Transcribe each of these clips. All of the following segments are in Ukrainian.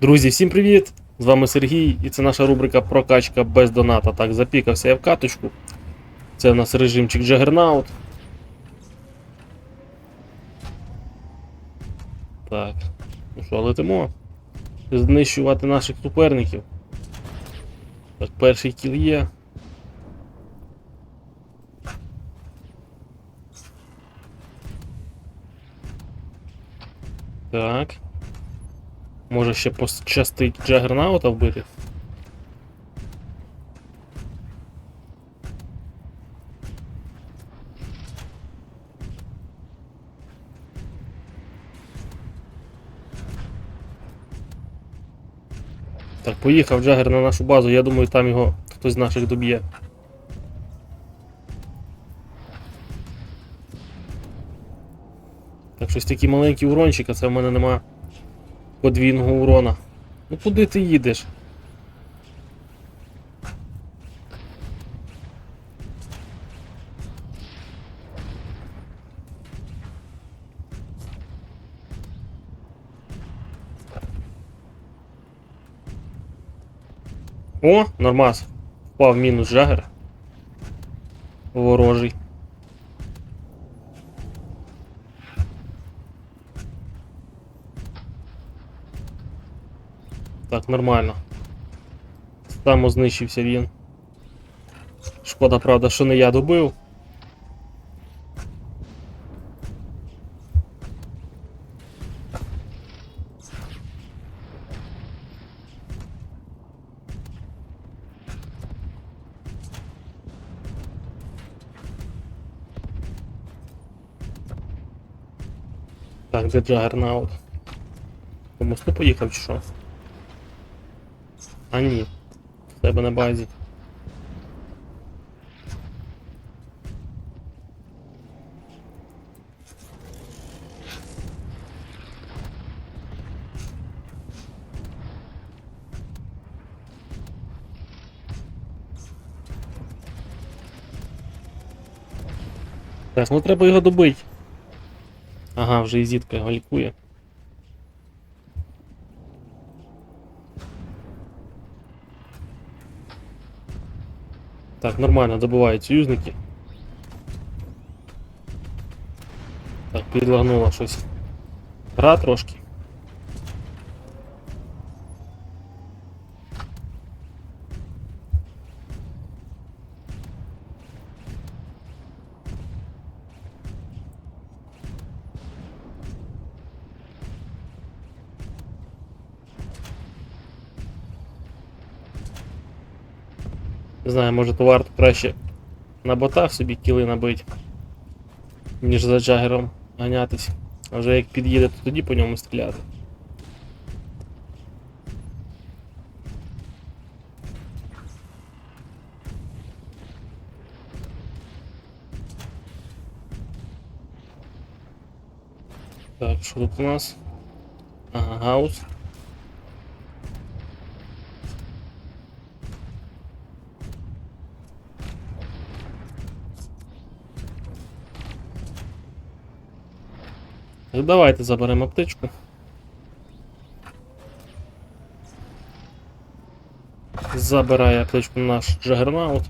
Друзі, всім привіт! З вами Сергій і це наша рубрика Прокачка без доната. Так, запікався я в каточку. Це у нас режимчик Juggernaut. Так. Ну що, летимо. Знищувати наших суперників. Так, перший кіл є. Так. Може ще пощастить Джагернаута вбити? Так, поїхав Джагер на нашу базу, я думаю, там його хтось з наших доб'є. Так, щось такий маленький урончик, а це в мене нема подвійного урона. Ну куди ти їдеш? О, нормас. Впав мінус жагер. Ворожий. Так, нормально. Самознищився він. Шкода, правда, що не я добив. Так, де Джагернаут? По мосту поїхав чи що? А ні. В тебе на базі. Так, ну треба його добити. Ага, вже і зітка його Так, нормально, добывают союзники. Так, підлагнуло щось. Гра трошки. Не знаю, може то варто краще на ботах собі кіли набить, ніж за джагером ганятись. А вже як під'їде, то тоді по ньому стріляти. Так, що тут у нас? Ага, гаус. Давайте заберемо аптечку. Забирає аптечку наш Джагернаут.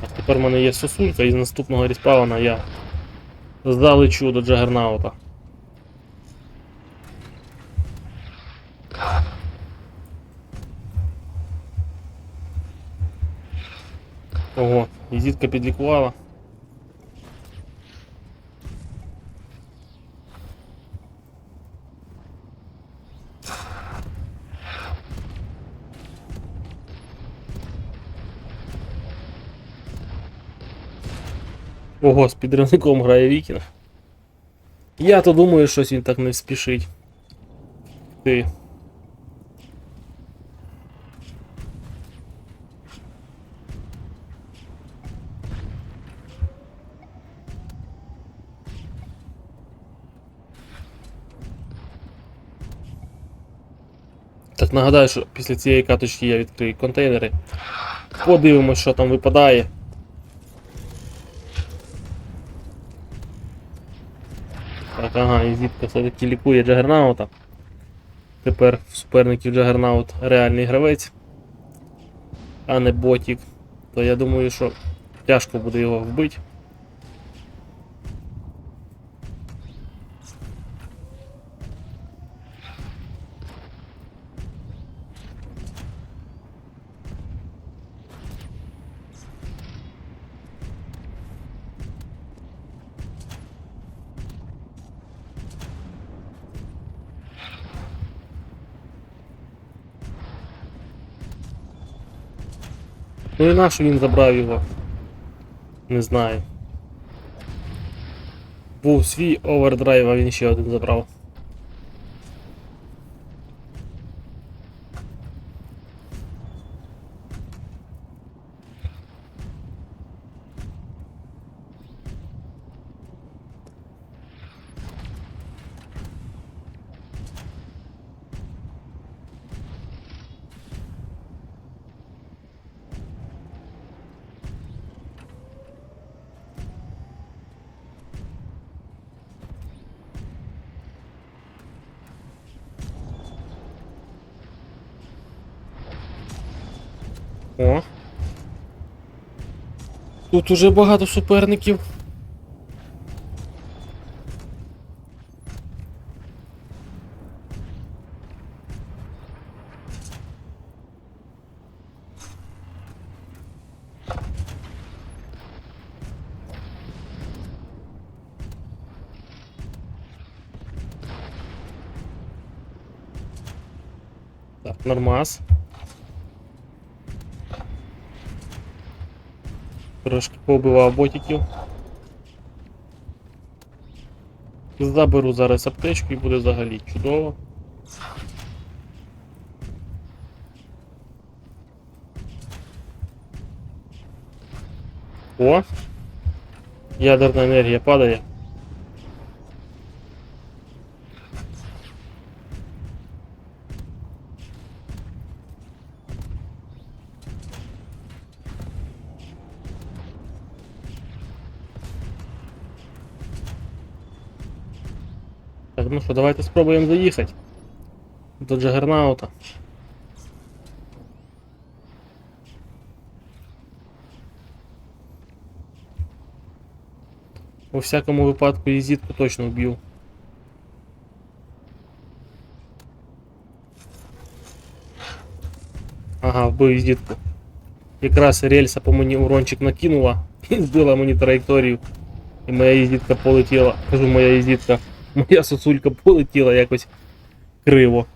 Так, тепер в мене є сосулька і з наступного респауна я залечу до Джагернаута. Візитка підлікувала. Ого, з підривником грає Вікінг. Я то думаю, щось він так не спішить. Ти. Так нагадаю, що після цієї каточки я відкрию контейнери. Подивимось, що там випадає. Так, ага, і зітка все-таки лікує Джагернаута. Тепер в суперників Джагернаут реальний гравець, а не ботік. То я думаю, що тяжко буде його вбити. Ну і нащо він забрав його? Не знаю. Був свій овердрайв, а він ще один забрав. О. Тут уже багато суперників. Так, нормас. Трошки побивав ботиків. Заберу зараз аптечку і буде взагалі чудово. О! Ядерна енергія падає. ну що, давайте спробуємо заїхати до Джагернаута. У всякому випадку і зітку точно вб'ю. Ага, вбив і зітку. Якраз рельса по мені урончик накинула і збила мені траєкторію. І моя їздітка полетіла. Кажу, моя їздітка. Моя сосулька полетіла якось криво.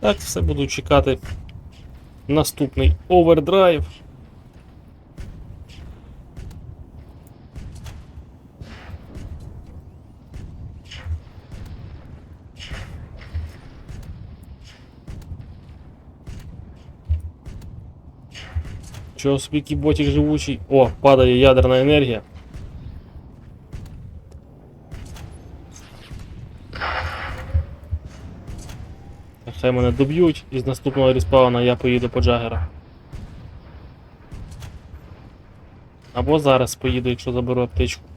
Так, все буду чекати. Наступний овердрайв. Чого собі який ботик живучий? О, падає ядерна енергія. Хай мене доб'ють, і з наступного респауна я поїду по Джагера. Або зараз поїду, якщо заберу аптечку.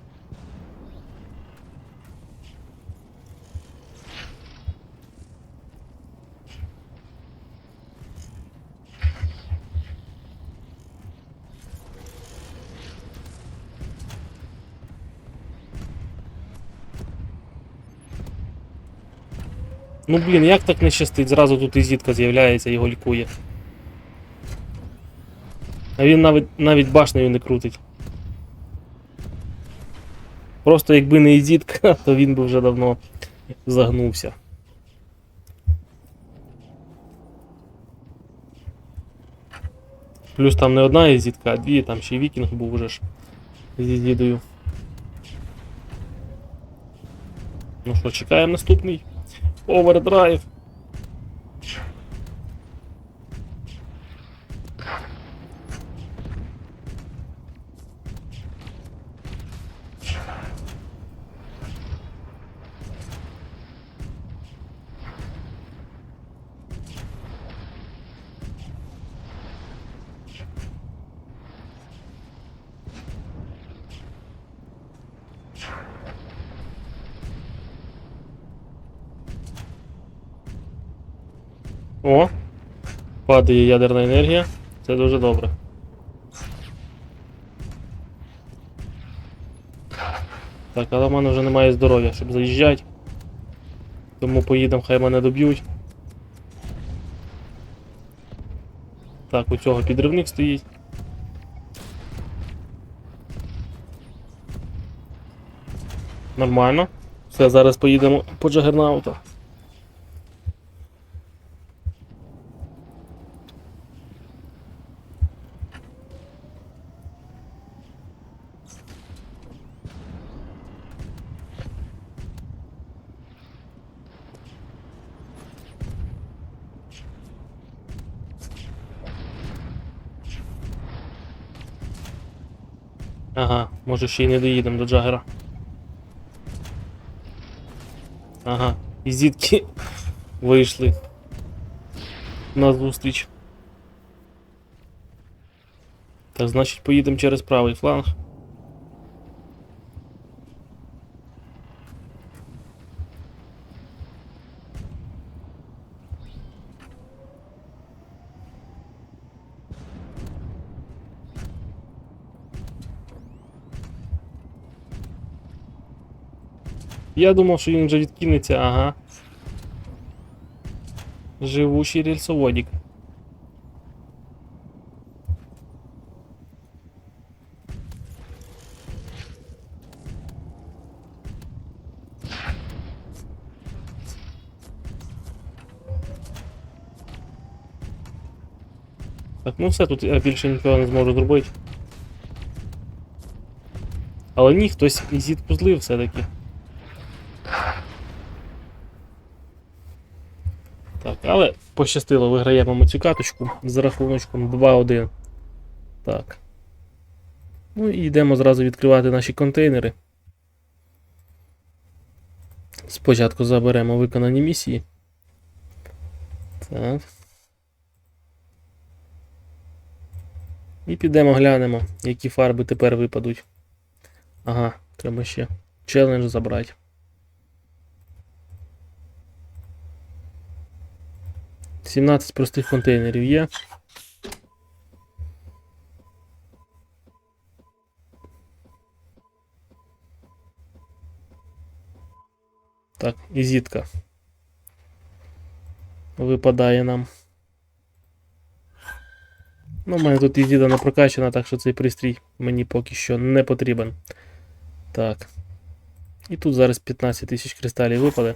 Ну блін, як так не щастить? Зразу тут і зітка з'являється, його лікує. А він навіть навіть башнею не крутить. Просто якби не ізітка, то він би вже давно загнувся. Плюс там не одна ізітка, а дві, там ще й вікінг був уже ж з ізідою. Ну що, чекаємо наступний. Овердрайв. О! Падає ядерна енергія. Це дуже добре. Так, але в мене вже немає здоров'я, щоб заїжджати. Тому поїдемо, хай мене доб'ють. Так, у цього підривник стоїть. Нормально. Все, зараз поїдемо по Джагернауту. Ага, може ще й не доїдемо до Джагера. Ага, і зітки вийшли на зустріч. Так, значить поїдемо через правий фланг. Я думав, що він вже відкинеться, ага. Живучий рельсоводик. Так, ну все, тут я більше нічого не зможу зробити. Але ні, хтось зітку злив все-таки. Але пощастило, виграємо ми цю каточку з рахуночком 2-1. Так. Ну і йдемо зразу відкривати наші контейнери. Спочатку заберемо виконані місії. Так. І підемо глянемо, які фарби тепер випадуть. Ага, треба ще челендж забрати. Сімнадцять простих контейнерів є. Так, і зітка. Випадає нам. Ну, в мене тут ізіда не прокачана, так що цей пристрій мені поки що не потрібен. Так. І тут зараз 15 тисяч кристалів випаде.